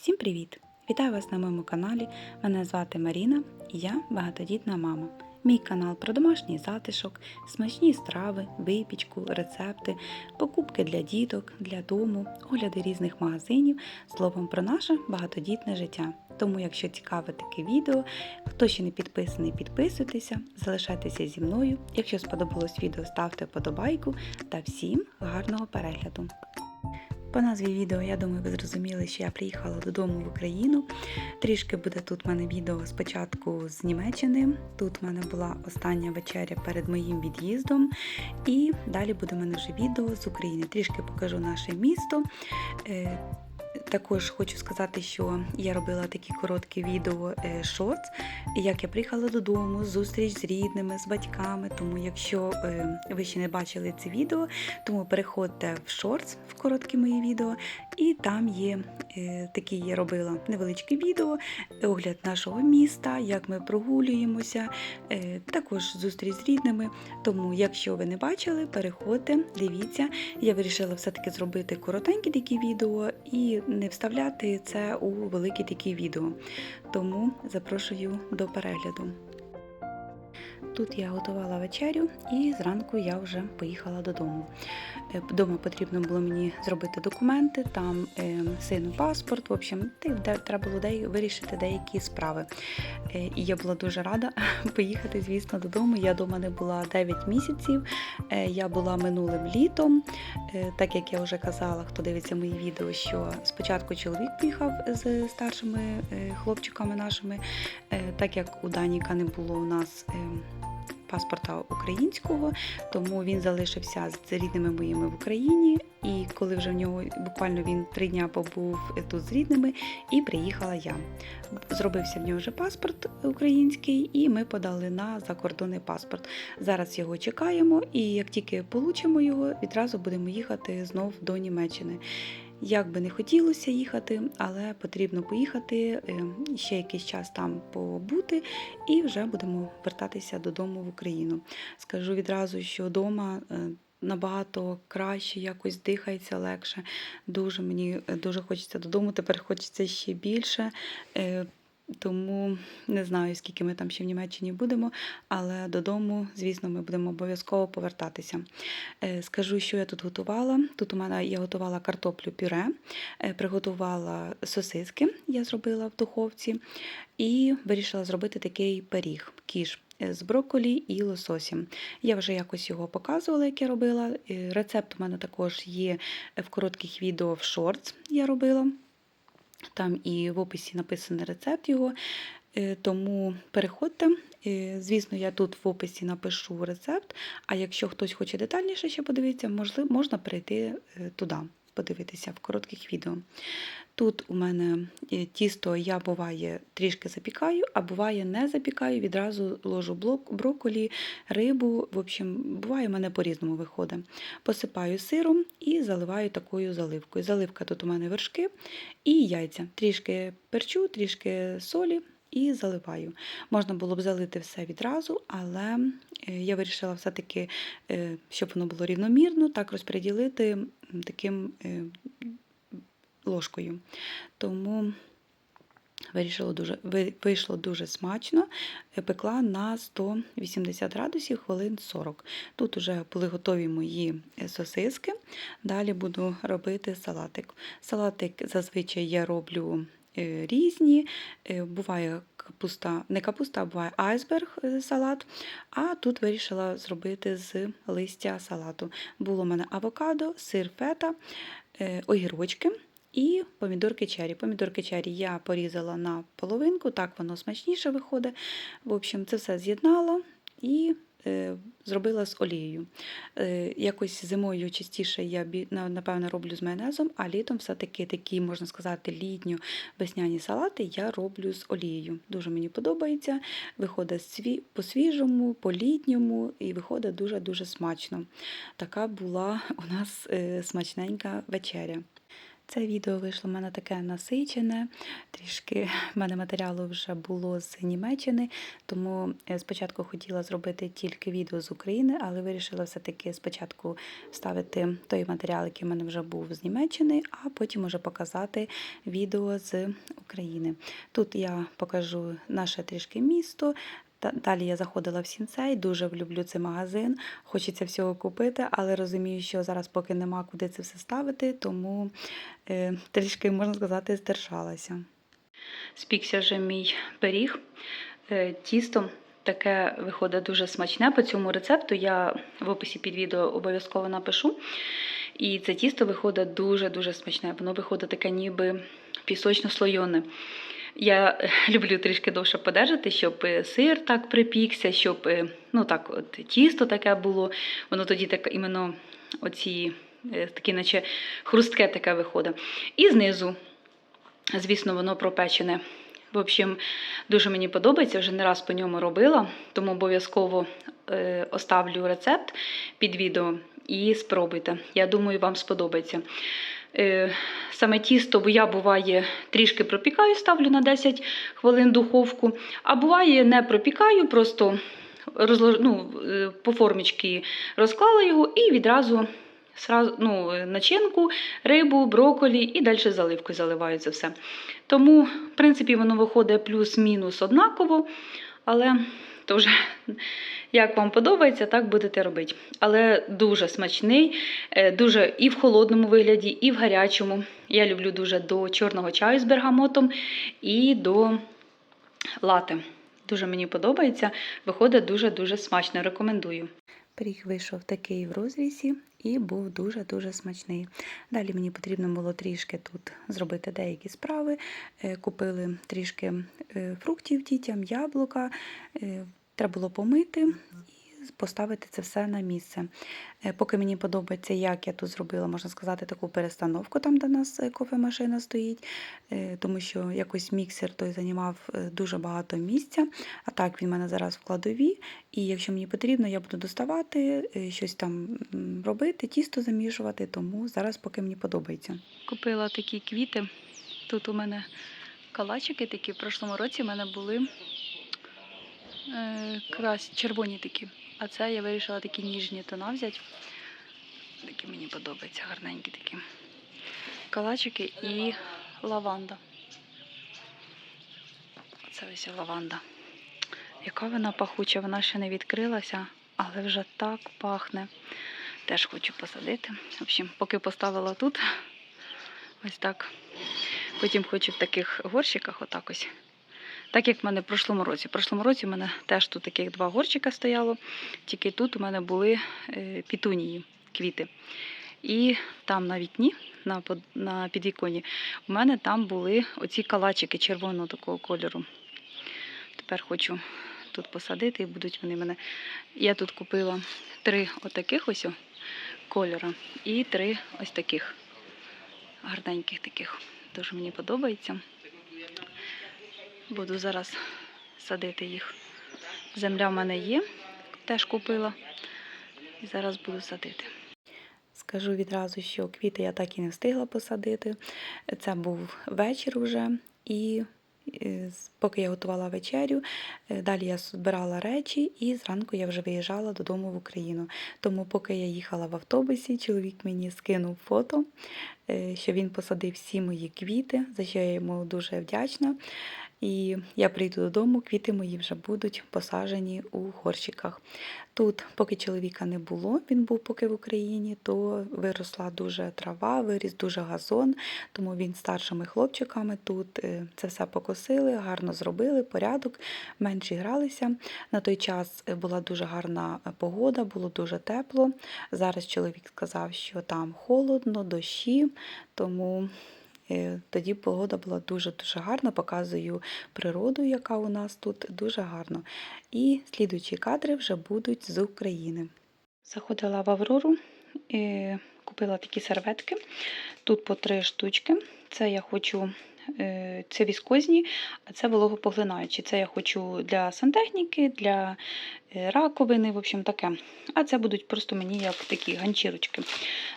Всім привіт! Вітаю вас на моєму каналі. Мене звати Маріна і я багатодітна мама. Мій канал про домашній затишок, смачні страви, випічку, рецепти, покупки для діток, для дому, огляди різних магазинів, словом про наше багатодітне життя. Тому, якщо цікаве таке відео, хто ще не підписаний, підписуйтеся, залишайтеся зі мною. Якщо сподобалось відео, ставте вподобайку та всім гарного перегляду! По назві відео, я думаю, ви зрозуміли, що я приїхала додому в Україну. Трішки буде тут в мене відео спочатку з Німеччини. Тут в мене була остання вечеря перед моїм від'їздом. І далі буде в мене вже відео з України. Трішки покажу наше місто. Також хочу сказати, що я робила такі короткі відео е, шортс, як я приїхала додому, зустріч з рідними, з батьками. Тому, якщо е, ви ще не бачили це відео, тому переходьте в шортс, в короткі мої відео, і там є е, такі я робила невеличке відео, огляд нашого міста, як ми прогулюємося, також зустріч з рідними. Тому, якщо ви не бачили, переходьте, дивіться. Я вирішила все-таки зробити коротенькі такі відео і не вставляти це у великі такі відео. Тому запрошую до перегляду. Тут я готувала вечерю і зранку я вже поїхала додому. Е, Вдома потрібно було мені зробити документи, там е, сину паспорт. В общем, треба було вирішити деякі справи. Е, І я була дуже рада поїхати, звісно, додому. Я вдома не була 9 місяців. Я була минулим літом. Так як я вже казала, хто дивиться мої відео, що спочатку чоловік поїхав з старшими хлопчиками нашими, так як у Даніка не було у нас. Паспорта українського, тому він залишився з рідними моїми в Україні. І коли вже в нього буквально він три дня побув тут з рідними, і приїхала я. Зробився в нього вже паспорт український, і ми подали на закордонний паспорт. Зараз його чекаємо, і як тільки получимо його, відразу будемо їхати знов до Німеччини. Як би не хотілося їхати, але потрібно поїхати е, ще якийсь час там побути, і вже будемо вертатися додому в Україну. Скажу відразу, що вдома е, набагато краще, якось дихається легше. Дуже мені е, дуже хочеться додому. Тепер хочеться ще більше. Тому не знаю, скільки ми там ще в Німеччині будемо, але додому, звісно, ми будемо обов'язково повертатися. Е, Скажу, що я тут готувала. Тут у мене я готувала картоплю пюре, е, приготувала сосиски, я зробила в духовці, і вирішила зробити такий пиріг, кіш з брокколі і лососем. Я вже якось його показувала, як я робила. Е, Рецепт у мене також є в коротких відео в шортс. Я робила. Там і в описі написаний рецепт його. Е, Тому переходьте. Е, Звісно, я тут в описі напишу рецепт. А якщо хтось хоче детальніше ще подивитися, можна перейти е, туди, подивитися в коротких відео. Тут у мене е, тісто я буває трішки запікаю, а буває не запікаю, відразу ложу блок, брокколі, рибу. В общем, буває, у мене по-різному виходить. Посипаю сиром і заливаю такою заливкою. Заливка тут у мене вершки і яйця. Трішки перчу, трішки солі. І заливаю. Можна було б залити все відразу, але е, я вирішила все-таки, е, щоб воно було рівномірно, так розподілити таким е, ложкою. Тому вирішила дуже, вийшло дуже смачно. Пекла на 180 градусів хвилин 40. Тут вже були готові мої сосиски. Далі буду робити салатик. Салатик зазвичай я роблю різні. Е, Буває капуста, не капуста, а буває айсберг е, салат. А тут вирішила зробити з листя салату. Було в мене авокадо, сир фета, е, огірочки. І помідорки чері. Помідорки чері я порізала на половинку, так воно смачніше виходить. В общем, це все з'єднала і е, зробила з олією. Е, якось зимою частіше я напевно роблю з майонезом, а літом все-таки такі, можна сказати, літньо-весняні салати я роблю з олією. Дуже мені подобається. Виходить по-свіжому, по-літньому і виходить дуже-дуже смачно. Така була у нас е, смачненька вечеря. Це відео вийшло в мене таке насичене, трішки в мене матеріалу вже було з Німеччини, тому спочатку хотіла зробити тільки відео з України, але вирішила все-таки спочатку вставити той матеріал, який в мене вже був з Німеччини, а потім уже показати відео з України. Тут я покажу наше трішки місто. Далі я заходила в сінцей, дуже люблю цей магазин. Хочеться всього купити, але розумію, що зараз поки нема куди це все ставити, тому е, трішки, можна сказати, здержалася. Спікся вже мій пиріг. Е, тісто таке виходить дуже смачне. По цьому рецепту я в описі під відео обов'язково напишу. І це тісто виходить дуже-дуже смачне. Воно виходить таке ніби пісочно-слойоне. Я люблю трішки довше подержати, щоб е, сир так припікся, щоб е, ну так, от тісто таке було. Воно тоді так іменно оці е, такі, наче хрустке таке виходить. І знизу, звісно, воно пропечене. В общем, дуже мені подобається, вже не раз по ньому робила, тому обов'язково оставлю рецепт під відео і спробуйте. Я думаю, вам сподобається. Е, Саме тісто, бо я буває трішки пропікаю, ставлю на 10 хвилин духовку, а буває не пропікаю, просто ну, е, по формічки розклала його і відразу ну, е, начинку, рибу, брокколі і далі заливкою заливаю це все. Тому, в принципі, воно виходить плюс-мінус однаково, але то вже як вам подобається, так будете робити. Але дуже смачний, е, дуже і в холодному вигляді, і в гарячому. Я люблю дуже до чорного чаю з бергамотом і до лати. Дуже мені подобається. Виходить дуже-дуже смачно. Рекомендую. Пиріг вийшов такий в розрізі і був дуже-дуже смачний. Далі мені потрібно було трішки тут зробити деякі справи. Е, Купили трішки е, фруктів дітям, яблука. Треба було помити і поставити це все на місце. Е, Поки мені подобається, як я тут зробила, можна сказати, таку перестановку, там, де в нас е, кофемашина стоїть, е, тому що якось міксер той займав дуже багато місця. А так він в мене зараз в кладові. І якщо мені потрібно, я буду доставати, щось там робити, тісто замішувати, тому зараз поки мені подобається. Купила такі квіти. Тут у мене калачики такі. В прошлому році в мене були е, червоні такі. А це я вирішила такі ніжні тона взяти. Такі мені подобаються, гарненькі такі. Калачики і лаванда. Оце ось лаванда. Яка вона пахуча, вона ще не відкрилася, але вже так пахне. Теж хочу посадити. В общем, поки поставила тут, ось так. Потім хочу в таких горщиках, отак ось. Так як в мене в прошлому році. В прошлому році в мене теж тут таких два горщика стояло, тільки тут у мене були е, пітунії, квіти. І там на вікні, на, на підвіконі, у мене там були оці калачики червоного такого кольору. Тепер хочу тут посадити і будуть вони мене. Я тут купила три отаких ось кольора і три ось таких гарненьких таких. Дуже мені подобається. Буду зараз садити їх. Земля в мене є, теж купила. І зараз буду садити. Скажу відразу, що квіти я так і не встигла посадити. Це був вечір вже, і поки я готувала вечерю, е, далі я збирала речі, і зранку я вже виїжджала додому в Україну. Тому, поки я їхала в автобусі, чоловік мені скинув фото, е, що він посадив всі мої квіти, за що я йому дуже вдячна. І я прийду додому, квіти мої вже будуть посаджені у горщиках. Тут, поки чоловіка не було, він був поки в Україні, то виросла дуже трава, виріс дуже газон, тому він старшими хлопчиками тут е, це все покосили, гарно зробили, порядок, менше гралися. На той час е, була дуже гарна е, погода, було дуже тепло. Зараз чоловік сказав, що там холодно, дощі, тому Тоді погода була дуже-дуже гарна, показую природу, яка у нас тут дуже гарно. І слідуючі кадри вже будуть з України. Заходила в Аврору, е, купила такі серветки. Тут по три штучки. Це я хочу е, це віскозні, а це вологопоглинаючі. Це я хочу для сантехніки, для е, раковини, в общем, таке. А це будуть просто мені як такі ганчірочки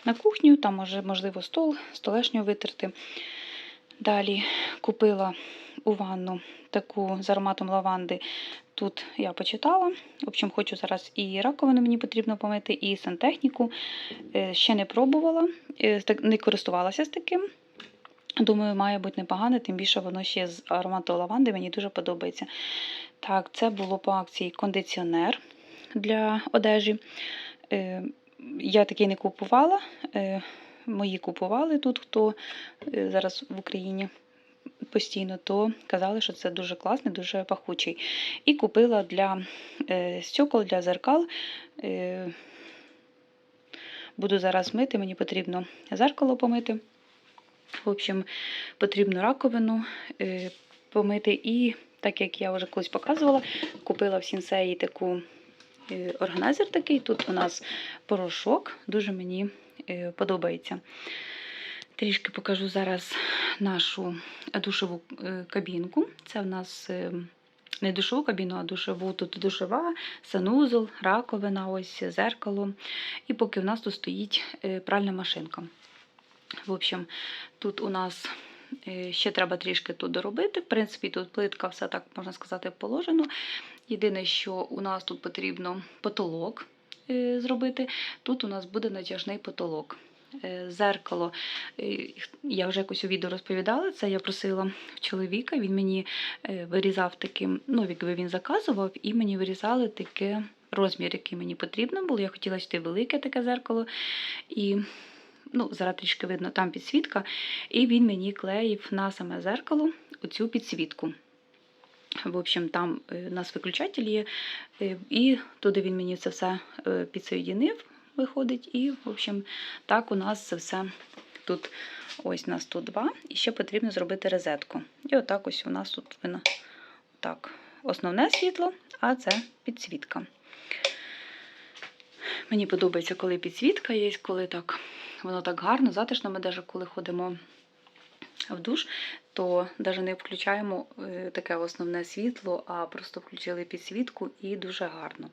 на кухню, там може, можливо стол, столешню витерти. Далі купила у ванну таку з ароматом лаванди. Тут я почитала. В общем, хочу зараз і раковину мені потрібно помити, і сантехніку. Е, Ще не пробувала, е, не користувалася з таким. Думаю, має бути непогане, тим більше воно ще з аромату лаванди, мені дуже подобається. Так, це було по акції кондиціонер для одежі. Е, Я такий не купувала. е, Мої купували тут, хто е, зараз в Україні постійно, то казали, що це дуже класний, дуже пахучий. І купила для стекол, для зеркал. Буду зараз мити, мені потрібно зеркало помити. В общем, потрібно раковину е, помити. І так як я вже колись показувала, купила в сінсеї таку е, органайзер такий. Тут у нас порошок, дуже мені е, подобається. Трішки покажу зараз нашу душову кабінку. Це в нас не душову кабіну, а душову. Тут душова, санузел, раковина, ось зеркало. І поки в нас тут стоїть пральна машинка. В общем, тут у нас е, ще треба трішки тут доробити. В принципі, тут плитка, все так можна сказати, положено. Єдине, що у нас тут потрібно потолок е, зробити. Тут у нас буде натяжний потолок. Е, Зеркало, я вже якось у відео розповідала, це я просила чоловіка, він мені вирізав таким, ну, якби він заказував, і мені вирізали таке розмір, який мені потрібно було. Я хотіла сюди велике таке зеркало. І ну, зараз трішки видно, там підсвітка, і він мені клеїв на саме зеркало оцю підсвітку. В общем, там е, у нас виключатель є, е, і туди він мені це все е, підсоєдинив, виходить. І, в общем, так у нас це все тут. Ось у нас тут два, і ще потрібно зробити розетку. І отак ось у нас тут видно так, основне світло, а це підсвітка. Мені подобається, коли підсвітка є, коли так воно так гарно, затишно. Ми навіть коли ходимо в душ, то навіть не включаємо е, таке основне світло, а просто включили підсвітку і дуже гарно.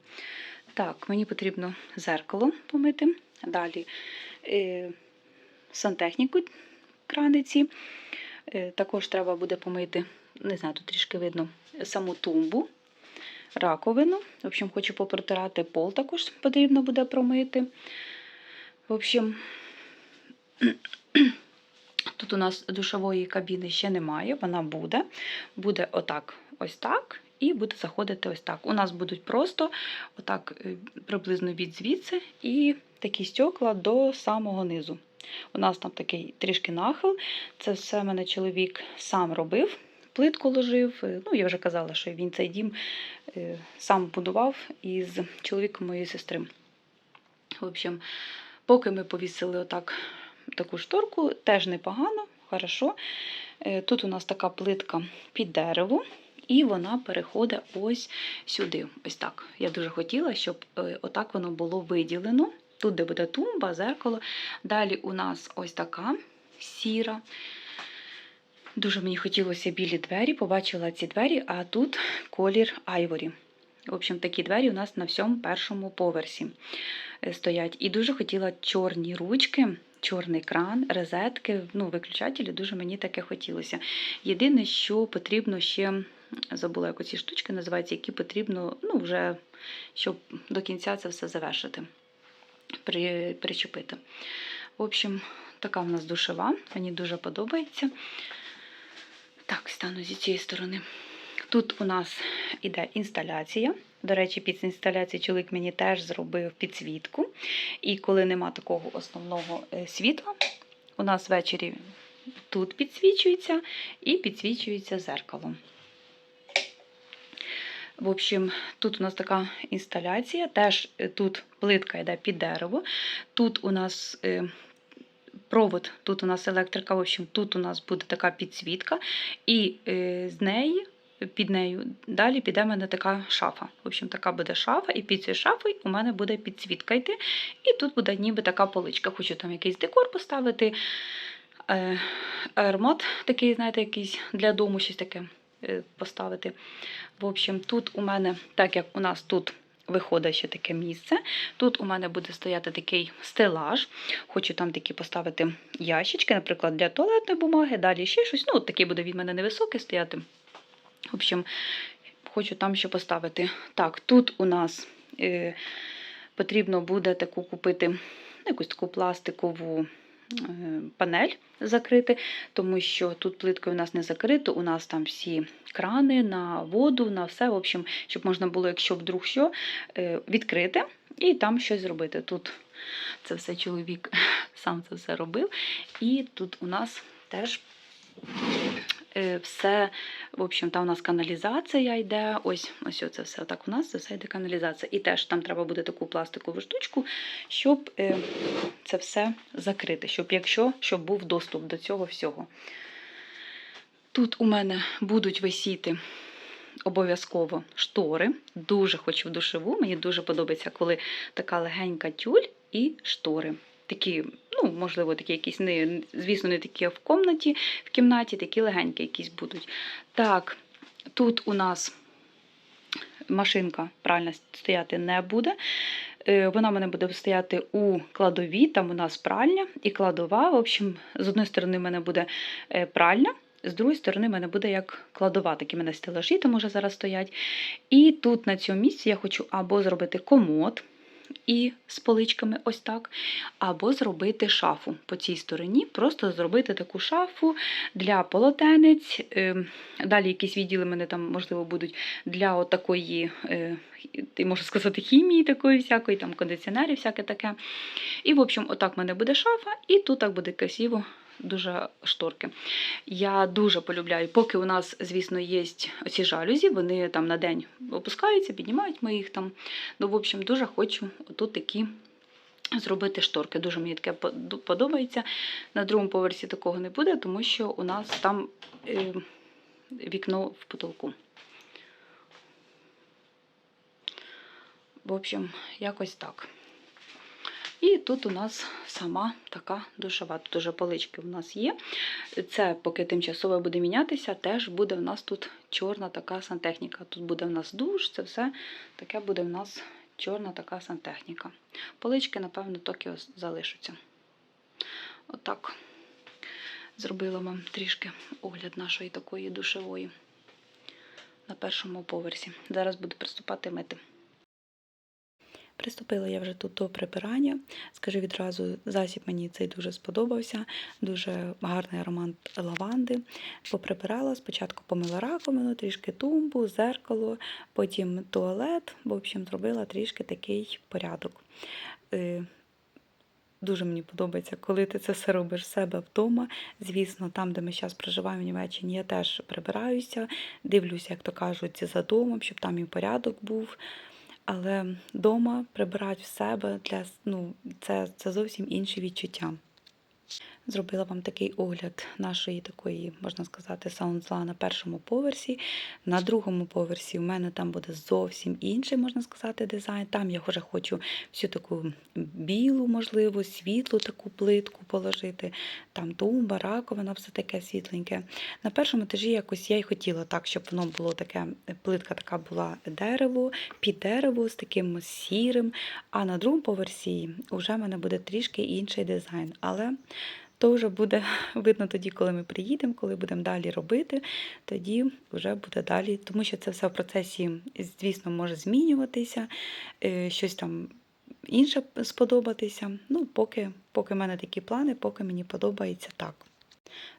Так, мені потрібно зеркало помити. Далі е, сантехніку краниці. Е, також треба буде помити, не знаю, тут трішки видно, саму тумбу, раковину. В общем, хочу попротирати пол, також потрібно буде промити. В общем, Тут у нас душової кабіни ще немає, вона буде. Буде отак, ось так, і буде заходити ось так. У нас будуть просто отак е, приблизно від звідси і такі стекла до самого низу. У нас там такий трішки нахил. Це все мене чоловік сам робив, плитку ложив. Е, Ну, я вже казала, що він цей дім е, сам будував із чоловіком моєї сестри. В общем, поки ми повісили отак таку шторку, теж непогано, хорошо. Е, Тут у нас така плитка під дерево, і вона переходить ось сюди. Ось так. Я дуже хотіла, щоб е, отак воно було виділено. Тут, де буде тумба, зеркало. Далі у нас ось така сіра. Дуже мені хотілося білі двері, побачила ці двері, а тут колір айворі. В общем, такі двері у нас на всьому першому поверсі е, стоять. І дуже хотіла чорні ручки, чорний кран, розетки, ну, виключателі, дуже мені таке хотілося. Єдине, що потрібно ще, забула, як ці штучки називаються, які потрібно, ну, вже, щоб до кінця це все завершити, при, причепити. В общем, така в нас душова, мені дуже подобається. Так, стану зі цієї сторони. Тут у нас іде інсталяція. До речі, під інсталяцією чоловік мені теж зробив підсвітку. І коли нема такого основного е, світла, у нас ввечері тут підсвічується і підсвічується зеркало. В общем, тут у нас така інсталяція, теж е, тут плитка йде під дерево. Тут у нас е, провод, тут у нас електрика, в общем, тут у нас буде така підсвітка, і з неї, під нею, далі піде в мене така шафа. В общем, така буде шафа, і під цією шафою у мене буде підсвітка йти. І тут буде ніби така поличка. Хочу там якийсь декор поставити. е, аромат такий, знаєте, якийсь для дому щось таке е, поставити. В общем, тут у мене, так як у нас тут виходить ще таке місце, тут у мене буде стояти такий стелаж. Хочу там такі поставити ящички, наприклад, для туалетної бумаги, далі ще щось. Ну, от такий буде від мене невисокий стояти. В общем, хочу там ще поставити. Так, тут у нас е, потрібно буде таку купити якусь таку пластикову е, панель закрити, тому що тут плиткою у нас не закрито, у нас там всі крани на воду, на все, в общем, щоб можна було, якщо вдруг що, е, відкрити і там щось зробити. Тут це все чоловік сам це все робив. І тут у нас теж все, в общем, там у нас каналізація йде. Ось, ось це все. Так у нас це все йде каналізація. І теж там треба буде таку пластикову штучку, щоб е, це все закрити, щоб якщо щоб був доступ до цього всього. Тут у мене будуть висіти обов'язково штори. Дуже хочу в душеву. Мені дуже подобається, коли така легенька тюль і штори. Такі, ну, можливо, такі якісь, не, звісно, не такі в кімнаті, в кімнаті, такі легенькі якісь будуть. Так, тут у нас машинка правильно стояти не буде. Е, Вона в мене буде стояти у кладовій, там у нас пральня і кладова. В общем, з одної сторони, в мене буде е, пральня, з другої сторони, в мене буде як кладова, такі в мене стелажі там уже зараз стоять. І тут на цьому місці я хочу або зробити комод і з поличками, ось так, або зробити шафу по цій стороні, просто зробити таку шафу для полотенець. Е, Далі якісь відділи мене там, можливо, будуть для от такої, е, можу сказати, хімії такої всякої, там кондиціонерів, всяке таке. І, в общем, отак в мене буде шафа, і тут так буде красиво. Дуже шторки. Я дуже полюбляю, поки у нас, звісно, є оці жалюзі, вони там на день опускаються, піднімають ми їх там. Ну, в общем, дуже хочу тут такі зробити шторки. Дуже мені таке подобається. На другому поверсі такого не буде, тому що у нас там е, вікно в потолку. В общем, якось так. І тут у нас сама така душова. Тут уже полички у нас є. Це поки тимчасово буде мінятися, теж буде в нас тут чорна така сантехніка. Тут буде в нас душ, це все таке буде в нас чорна така сантехніка. Полички, напевно, ось залишаться. Отак зробила вам трішки огляд нашої такої душевої на першому поверсі. Зараз буду приступати мити. Приступила я вже тут до прибирання. Скажу відразу, засіб мені цей дуже сподобався, дуже гарний аромат лаванди. Поприбирала, спочатку помила раковину, трішки тумбу, зеркало, потім туалет. В общем, зробила трішки такий порядок. Е, Дуже мені подобається, коли ти це все робиш в себе вдома. Звісно, там, де ми зараз проживаємо в Німеччині, я теж прибираюся, дивлюся, як то кажуть, за домом, щоб там і порядок був. Але вдома прибирати в себе для ну, це, це зовсім інші відчуття. Зробила вам такий огляд нашої такої, можна сказати, саундзла на першому поверсі. На другому поверсі в мене там буде зовсім інший, можна сказати, дизайн. Там я вже хочу всю таку білу, можливо, світлу таку плитку положити. Там тумба, раковина, все таке світленьке. На першому етажі якось я й хотіла так, щоб воно було таке, плитка така була дерево, під дерево з таким сірим. А на другому поверсі вже в мене буде трішки інший дизайн. Але то вже буде видно тоді, коли ми приїдемо, коли будемо далі робити, тоді вже буде далі. Тому що це все в процесі, звісно, може змінюватися, е, щось там інше сподобатися. Ну, поки, поки в мене такі плани, поки мені подобається так.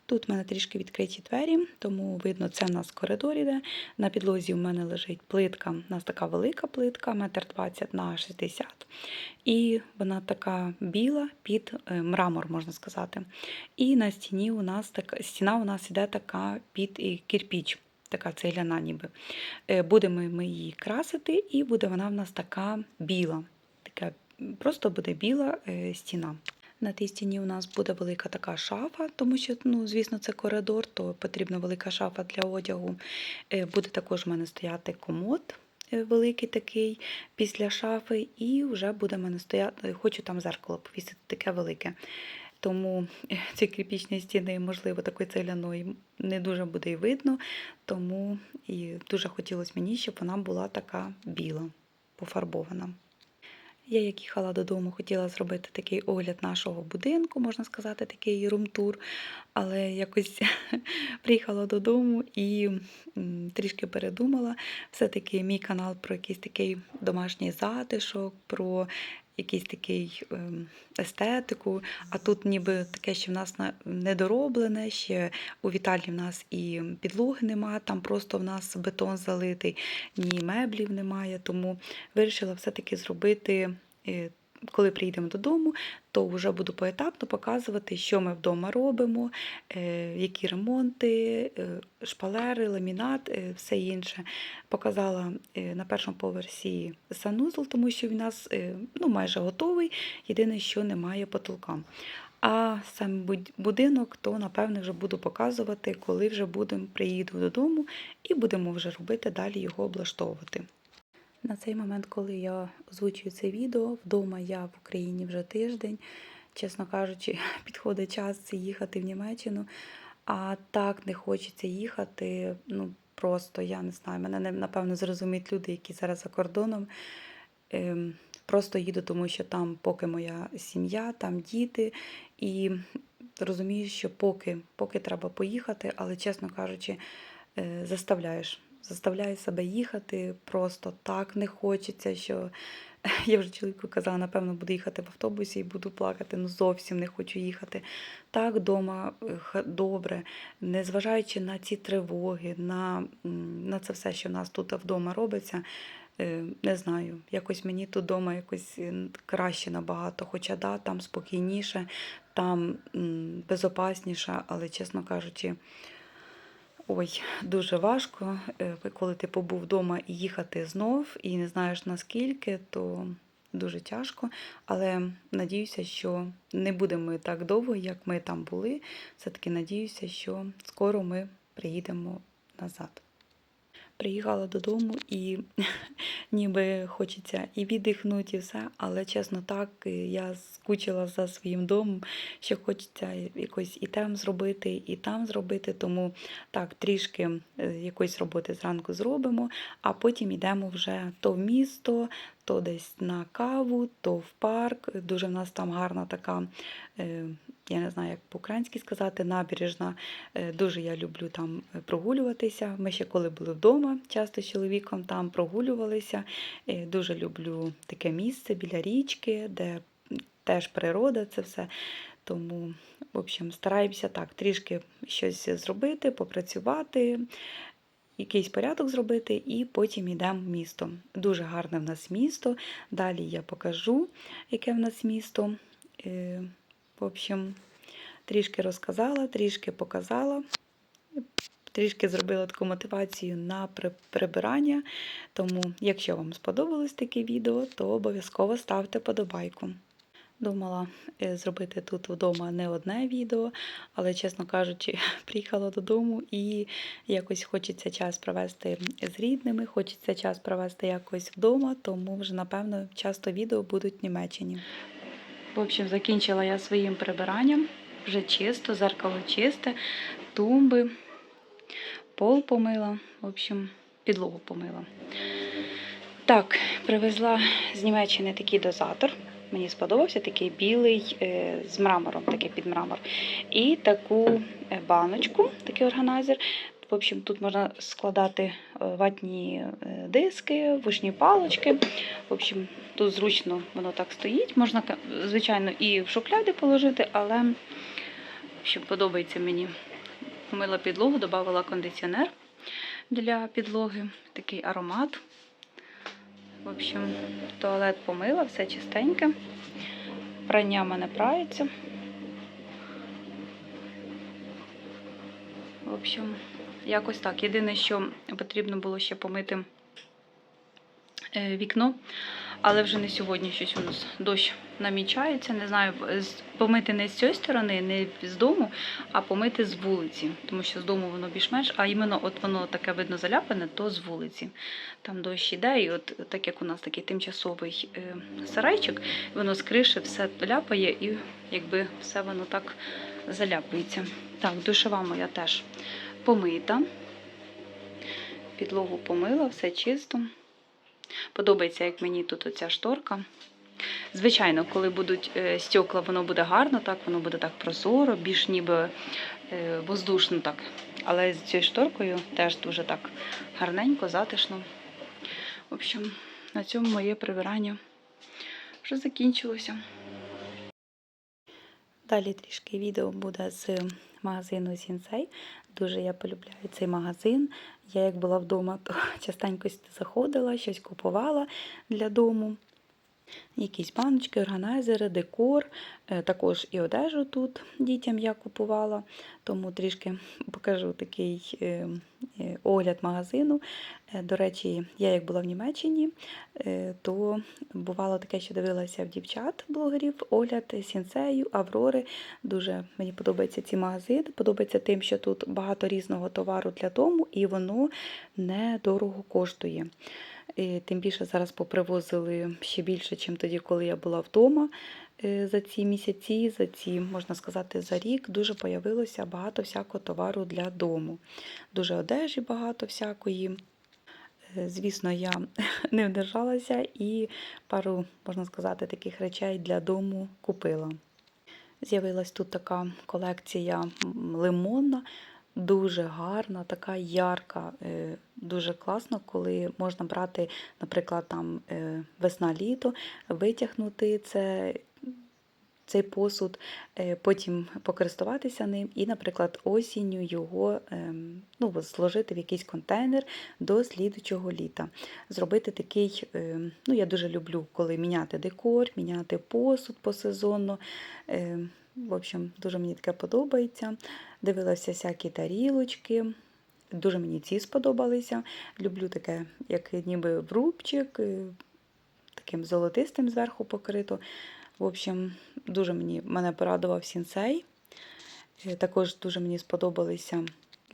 Тут в мене трішки відкриті двері, тому видно, це в нас коридор іде. На підлозі в мене лежить плитка, у нас така велика плитка, метр 20 на 60. І вона така біла під е, мрамор, можна сказати. І на стіні у нас така стіна у нас іде така під і кирпіч. Така цегляна ніби. Е, Будемо ми її красити, і буде вона в нас така біла. Така, просто буде біла е, стіна. На тій стіні у нас буде велика така шафа, тому що, ну, звісно, це коридор, то потрібна велика шафа для одягу. Е, Буде також у мене стояти комод е, великий такий після шафи, і вже буде в мене стояти, хочу там зеркало повісити таке велике. тому ці кріпічні стіни, можливо, такої цегляної не дуже буде і видно. Тому і дуже хотілося мені, щоб вона була така біла, пофарбована. Я, як їхала додому, хотіла зробити такий огляд нашого будинку, можна сказати, такий румтур. Але якось приїхала додому і трішки передумала. Все-таки мій канал про якийсь такий домашній затишок, про якийсь такий ем, естетику. А тут ніби таке, що в нас недороблене, ще у вітальні в нас і підлоги немає, там просто в нас бетон залитий, ні меблів немає. Тому вирішила все-таки зробити. Коли приїдемо додому, то вже буду поетапно показувати, що ми вдома робимо, е, які ремонти, е, шпалери, ламінат, е, все інше. Показала на першому поверсі санузел, тому що він у нас ну, майже готовий. Єдине, що немає потолка. А сам будинок, то напевне вже буду показувати, коли вже будемо приїду додому і будемо вже робити далі його облаштовувати. На цей момент, коли я озвучую це відео, вдома я в Україні вже тиждень. Чесно кажучи, підходить час їхати в Німеччину, а так не хочеться їхати. Ну просто я не знаю. Мене напевно зрозуміють люди, які зараз за кордоном. Ем, Просто їду, тому що там поки моя сім'я, там діти, і розумію, що поки, поки треба поїхати, але чесно кажучи, е, заставляєш. Заставляю себе їхати просто так не хочеться, що я вже чоловіку казала, напевно, буду їхати в автобусі і буду плакати. Ну зовсім не хочу їхати. Так вдома добре, незважаючи на ці тривоги, на, на це все, що в нас тут вдома робиться. е, Не знаю, якось мені тут вдома якось е, краще набагато, хоча да, там спокійніше, там безопасніше, але чесно кажучи, Ой, дуже важко, е, коли ти побув вдома і їхати знов, і не знаєш наскільки, то дуже тяжко. Але надіюся, що не будемо так довго, як ми там були. Все-таки надіюся, що скоро ми приїдемо назад. Приїхала додому і ніби хочеться і віддихнути, і все, але чесно так, е, я скучила за своїм домом, що хочеться якось і там зробити, і там зробити. Тому так, трішки е, якоїсь роботи зранку зробимо, а потім йдемо вже то в місто, то десь на каву, то в парк. Дуже в нас там гарна така. Я не знаю, як по-українськи сказати, набережна. Е, Дуже я люблю там е, прогулюватися. Ми ще коли були вдома, часто з чоловіком там прогулювалися. Е, Дуже люблю таке місце біля річки, де теж природа, це все. Тому, в общем, стараємося так трішки щось зробити, попрацювати, якийсь порядок зробити, і потім йдемо в місто. Дуже гарне в нас місто. Далі я покажу, яке в нас місто. В общем, трішки розказала, трішки показала. Трішки зробила таку мотивацію на прибирання. Тому, якщо вам сподобалось таке відео, то обов'язково ставте подобайку. Думала е, зробити тут вдома не одне відео, але, чесно кажучи, приїхала додому і якось хочеться час провести з рідними, хочеться час провести якось вдома, тому вже, напевно, часто відео будуть в Німеччині. В общем, закінчила я своїм прибиранням. Вже чисто, зеркало чисте, тумби, пол помила, в общем, підлогу помила. Так, привезла з Німеччини такий дозатор. Мені сподобався такий білий е, з мрамором, такий під мрамор. І таку е, баночку, такий органайзер. В общем, тут можна складати е, ватні е, диски, вушні палочки. В общем, тут зручно воно так стоїть. Можна, звичайно, і в шухляди положити, але в общем, подобається мені. Помила підлогу, додала кондиціонер для підлоги, такий аромат. В общем, туалет помила, все чистеньке. Прання мене прається. В общем, якось так. Єдине, що потрібно було ще помити е, вікно. Але вже не сьогодні щось у нас дощ намічається. Не знаю, помити не з цієї сторони, не з дому, а помити з вулиці. Тому що з дому воно більш-менш, а іменно от воно таке видно заляпане, то з вулиці. Там дощ іде, і от так як у нас такий тимчасовий е, сарайчик, воно з криші все ляпає і якби все воно так заляпується. Так, душова моя теж помита. Підлогу помила, все чисто. Подобається, як мені тут оця шторка. Звичайно, коли будуть е, стекла, воно буде гарно, так, воно буде так прозоро, більш ніби е, воздушно так. Але з цією шторкою теж дуже так гарненько, затишно. В общем, на цьому моє прибирання вже закінчилося. Далі трішки відео буде з магазину Сінсей. Дуже я полюбляю цей магазин. Я як була вдома, то частенько заходила, щось купувала для дому. Якісь баночки, органайзери, декор. Е, Також і одежу тут дітям я купувала, тому трішки покажу такий е, е, огляд магазину. До речі, я як була в Німеччині, то бувало таке, що дивилася в дівчат-блогерів, огляд Сінсею, Аврори. Дуже мені подобаються ці магазини. Подобається тим, що тут багато різного товару для дому і воно недорого коштує. І тим більше зараз попривозили ще більше, ніж тоді, коли я була вдома. Е, За ці місяці, за ці, можна сказати, за рік дуже появилося багато всякого товару для дому. Дуже одежі багато всякої. Е, Звісно, я не вдержалася і пару, можна сказати, таких речей для дому купила. З'явилась тут така колекція лимонна, дуже гарна, така ярка. е, Дуже класно, коли можна брати, наприклад, там е, весна-літо, витягнути це, цей посуд, е, потім покористуватися ним і, наприклад, осінню його ем, ну, зложити в якийсь контейнер до слідучого літа. Зробити такий, е, ну я дуже люблю, коли міняти декор, міняти посуд посезонно. В общем, дуже мені таке подобається. Дивилася всякі тарілочки. Дуже мені ці сподобалися. Люблю таке, як ніби врубчик, е, таким золотистим зверху покрито. В общем, дуже мені мене порадував сінсей. Е, Також дуже мені сподобалися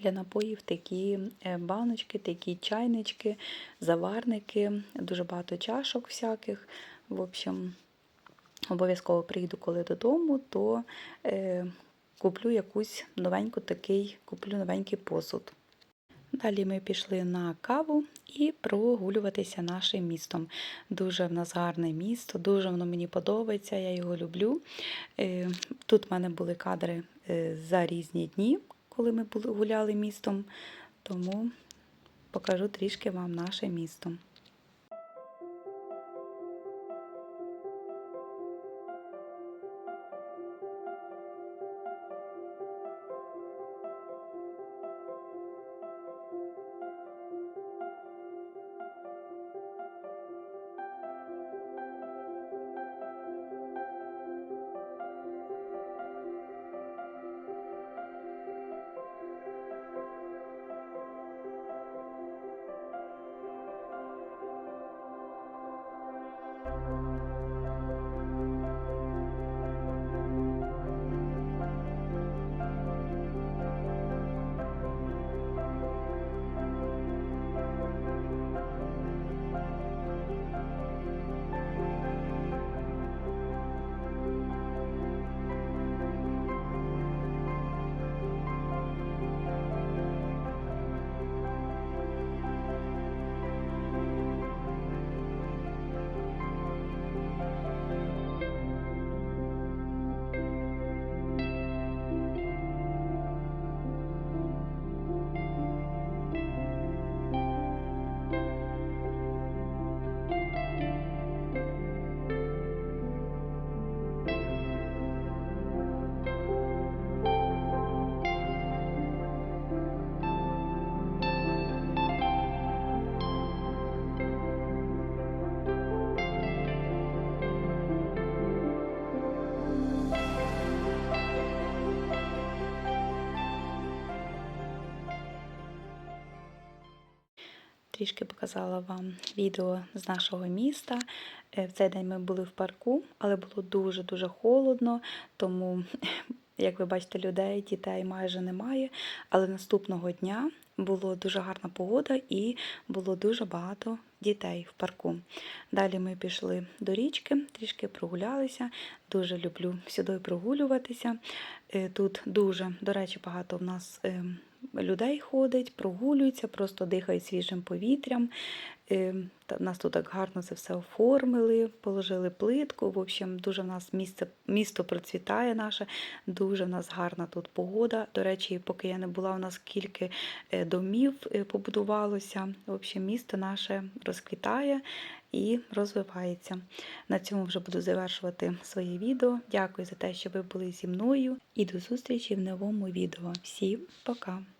для напоїв такі е, баночки, такі чайнички, заварники, дуже багато чашок всяких. В общем, обов'язково прийду коли додому, то е, куплю якусь новеньку такий, куплю новенький посуд. Далі ми пішли на каву і прогулюватися нашим містом. Дуже в нас гарне місто, дуже воно мені подобається, я його люблю. Е, Тут в мене були кадри е, за різні дні, коли ми гуляли містом, тому покажу трішки вам наше місто. Трішки показала вам відео з нашого міста. Е, В цей день ми були в парку, але було дуже-дуже холодно, тому, як ви бачите, людей, дітей майже немає. Але наступного дня була дуже гарна погода і було дуже багато дітей в парку. Далі ми пішли до річки, трішки прогулялися. Дуже люблю сюди прогулюватися. Е, Тут дуже, до речі, багато в нас е, людей ходить, прогулюються, просто дихають свіжим повітрям. Е, Нас тут так гарно це все оформили, положили плитку. В общем, дуже в нас місце, місто процвітає наше, дуже в нас гарна тут погода. До речі, поки я не була, у нас кілька е, домів е, побудувалося. В общем, місто наше розквітає і розвивається. На цьому вже буду завершувати своє відео. Дякую за те, що ви були зі мною, і до зустрічі в новому відео. Всім пока!